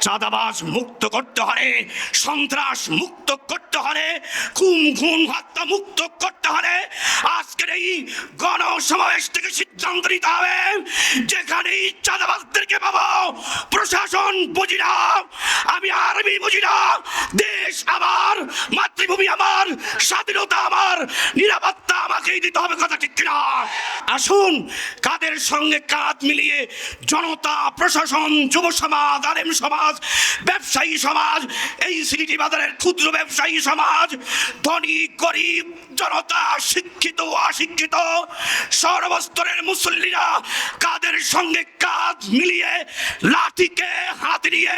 চাঁদাবাজ মুক্ত করতে হবে সন্ত্রাস মুক্ত করতে হবে খুন খুন হত্যা মুক্ত করতে হবে আজকের এই গণসমাবেশ থেকে সিদ্ধান্ত নিতে হবে। যেখানে চাঁদাবাজদেরকে পাবো, প্রশাসন বুঝি না, আমি আর্মি বুঝি না, দেশ আমার, মাতৃভূমি আমার, স্বাধীনতা আমার, নিরাপত্তা আমাকেই দিতে হবে, কথা ঠিক কিনা? আসুন, কাদের সঙ্গে কাঁধ মিলিয়ে জনতা, প্রশাসন, যুব সমাজ, আলেম সমাজ, ব্যবসায়ী সমাজ, এই সিটি বাজারের ক্ষুদ্র ব্যবসায়ী সমাজ, ধনী, গরিব, জনতা, শিক্ষিত, অশিক্ষিত, সর্বস্তরের মুসল্লিরা কাদের সঙ্গে কাঁধ মিলিয়ে লাঠিকে হাত নিয়ে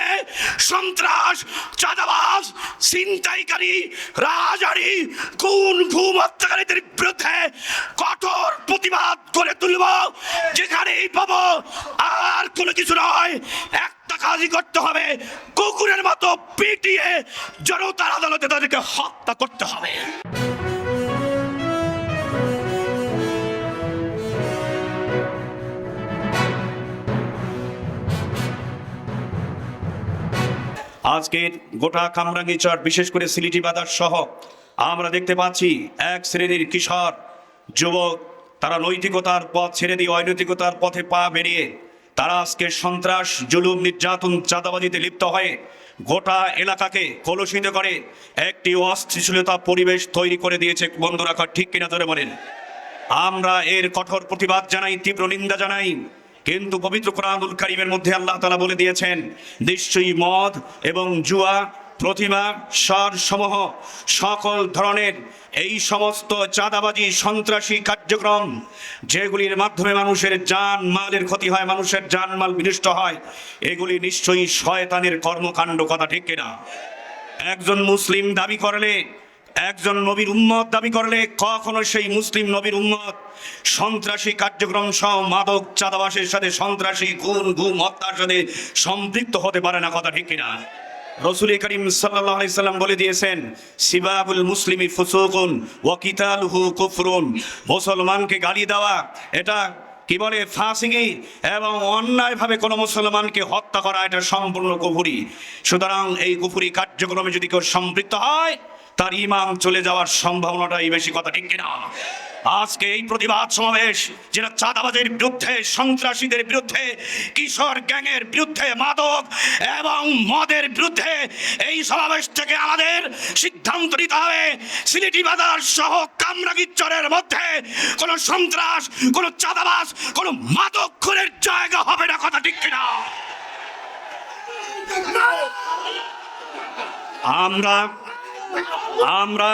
সন্ত্রাস, চাঁদাবাজ, ছিনতাইকারী, রাজারি, খুন ঘুম হত্যাকারীদের বিরুদ্ধে কঠোর প্রতিবাদ করে তুলব, যেখানেই পাবো, আর কোনো কিছু নয়। একটা কাজই করতে হবে, কুকুরের মতো পিটিয়ে জনতার আদালতে তাদেরকে হত্যা করতে হবে। আজকের গোটা কামরাঙ্গিচর বিশেষ করে সিলিটি বাজার সহ, আমরা দেখতে পাচ্ছি এক শ্রেণির কিশোর, যুবক তারা নৈতিকতার পথ ছেড়ে দিয়ে অনৈতিকতার পথে পা বেরিয়ে তারা আজকে সন্ত্রাস, জুলুম, নির্যাতন, চাঁদাবাজিতে লিপ্ত হয়ে গোটা এলাকাকে কলুষিত করে একটি অস্থিতিশীলতা পরিবেশ তৈরি করে দিয়েছে। বন্ধ রাখা ঠিক কিনা ধরে বলেন? আমরা এর কঠোর প্রতিবাদ জানাই, তীব্র নিন্দা জানাই, কিন্তু পবিত্র কোরআনুল কারিমের মধ্যে আল্লাহ তালা বলে দিয়েছেন, নিশ্চয়ই মদ এবং জুয়া প্রতিমা স্বর সমূহ সকল ধরনের এই সমস্ত চাঁদাবাজি, সন্ত্রাসী কার্যক্রম, যেগুলির মাধ্যমে মানুষের জান মালের ক্ষতি হয়, মানুষের জান মাল বিনষ্ট হয়, এগুলি নিশ্চয়ই শয়তানের কর্মকাণ্ড কথা ঠিক কিনা? একজন মুসলিম দাবি করলে, একজন নবীর উম্মত দাবি করলে, কখনো সেই মুসলিম নবীর উম্মত সন্ত্রাসী কার্যক্রম সহ মাদক চাঁদাবাসের সাথে সন্ত্রাসী গুণ গুম, হত্যার সাথে সম্পৃক্ত হতে পারে না কথা ঠিক কিনা? রসুল করিম আলাইহি সাল্লাম বলে দিয়েছেন, সিবাবুল মুসলিমি ফুসুকুন কিতালুহু কুফরুন। মুসলমানকে গালি দেওয়া, এটা কি বলে, ফাঁসিগি এবং অন্যায়ভাবে কোনো মুসলমানকে হত্যা করা, এটা সম্পূর্ণ কুফুরি। সুতরাং এই কুফুরি কার্যক্রমে যদি কেউ সম্পৃক্ত হয়, তার ইমাম চলে যাওয়ার সম্ভাবনাটাই বেশি কথা, ঠিক কিনা? আজকে এই প্রতিবাদ সমাবেশ, যেটা চাঁদাবাজের বিরুদ্ধে, সন্ত্রাসীদের বিরুদ্ধে, কিশোর গ্যাংয়ের বিরুদ্ধে, মাদক এবং মদের বিরুদ্ধে, এই সমাবেশ থেকে আমাদের সিদ্ধান্ত নিতে হবে। সিলেটি বাজার সহ কামরাগিচরের মধ্যে কোনো সন্ত্রাস, কোনো চাঁদাবাজ, কোনো মাদক খুনের জায়গা হবে না কথা ঠিক কিনা? আমরা আমরা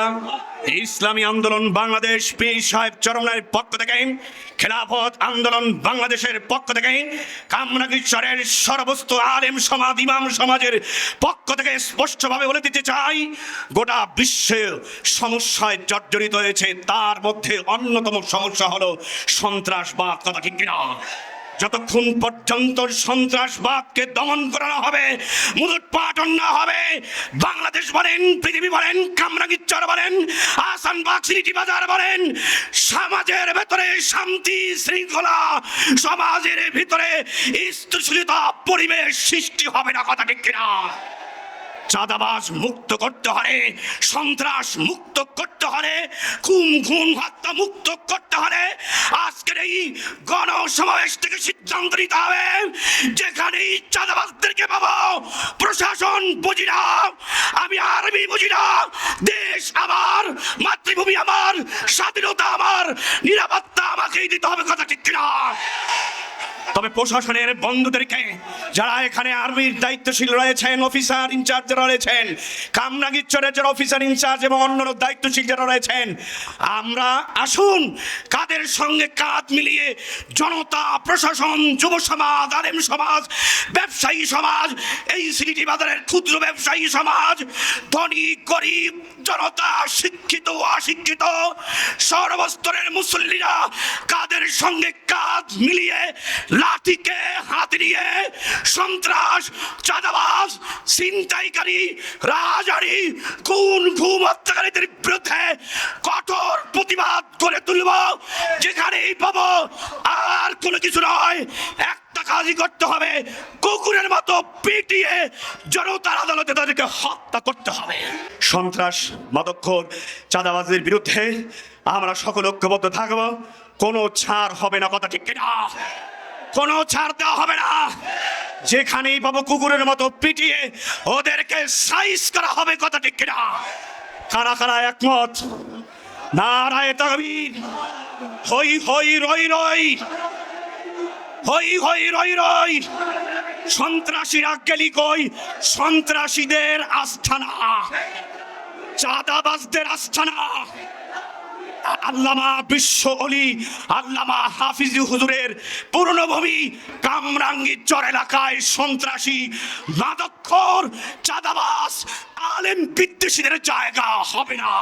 ইসলামী আন্দোলন বাংলাদেশ পীর সাহেব চরমনের পক্ষ থেকে, খেলাফত আন্দোলন বাংলাদেশের পক্ষ থেকে, কামরাগীশ্বরের সর্বস্ত আলেম সমাজ, ইমাম সমাজের পক্ষ থেকে স্পষ্টভাবে বলে দিতে চাই, গোটা বিশ্বে সমস্যায় জর্জরিত হয়েছে। তার মধ্যে অন্যতম সমস্যা হলো সন্ত্রাসবাদ, কথা ঠিক কিনা? যতক্ষণ পর্যন্ত সন্ত্রাসবাদকে দমন করানো হবে মূলোৎপাটন পাটন না হবে, বাংলাদেশ বলেন, পৃথিবী বলেন কামরাগিচ্চর বলেন, আসানবাগ সিটি বাজার বলেন, সমাজের ভেতরে শান্তি শৃঙ্খলা, সমাজের ভিতরে স্থিতিশীলতা পরিবেশ সৃষ্টি হবে না, কথা ঠিক কিনা? চাঁদাবাজ মুক্ত করতে হবে সন্ত্রাস মুক্ত করতে হবে খুন খুন হত্যা মুক্ত করতে হবে আজকের এই গণসমাবেশ থেকে সিদ্ধান্ত নিতে হবে। যেখানে এই চাঁদাবাজদেরকে পাবো, প্রশাসন বুঝি না, আমি আর্মি বুঝি না, দেশ আমার, মাতৃভূমি আমার, স্বাধীনতা আমার, নিরাপত্তা আমাকেই দিতে হবে, কথা ঠিক কিনা? তবে প্রশাসনের বন্ধুদেরকে, যারা এখানে আর্মির দায়িত্বশীল রয়েছেন অফিসার ইনচার্জ যারা রয়েছেন কামরাগিচ্ছরের যারা অফিসার ইনচার্জ এবং অন্যান্য দায়িত্বশীল যারা রয়েছেন, আমরা আসুন কাদের সঙ্গে কাঁধ মিলিয়ে জনতা, প্রশাসন, যুব সমাজ, আলেম সমাজ, ব্যবসায়ী সমাজ, এই সিটি বাজারের ক্ষুদ্র ব্যবসায়ী সমাজ, ধনী, গরিব, জনতা, শিক্ষিত, অশিক্ষিত, সর্বস্তরের মুসল্লিরা কাদের সঙ্গে কাঁধ মিলিয়ে লাঠিকে হাত নিয়ে সন্ত্রাস, চাঁদাবাজ, ছিনতাইকারী, রাজারি, খুন ঘুম হত্যাকারীদের বিরুদ্ধে কঠোর প্রতিবাদ করে তুলব। যেখানেই পাবো আর কোনো কিছু নয়, একটা কাজই করতে হবে, কুকুরের মতো পিটিয়ে জনতার আদালতে তাদেরকে হত্যা করতে হবে। সন্ত্রাস মাদক্ষর চাঁদাবাজের বিরুদ্ধে আমরা সকল ঐক্যবদ্ধ থাকব। কোনো ছাড় হবে না, কথা ঠিক কিনা? কোনো ছাড় দেওয়া হবে না। যেখানেই পাবো কুকুরের মতো পিটিয়ে ওদেরকে সাইজ করা হবে কথা ঠিক কিনা। কারা কারা একমত? নারায় তকবীর। হই হই, রই রই। হই হই, রই রই। সন্ত্রাসীরা গেলি কই? সন্ত্রাসীদের আস্থানা। চাঁদাবাজদের আস্থানা। আল্লামা বিশ্ব অলি, আল্লামা হাফিজি হুজুরের পূর্ণভূমি কামরাঙ্গি চর এলাকায় সন্ত্রাসী, নাদক্ষর চাঁদাবাস আলেম বিদ্বেষীদের জায়গা হবে না।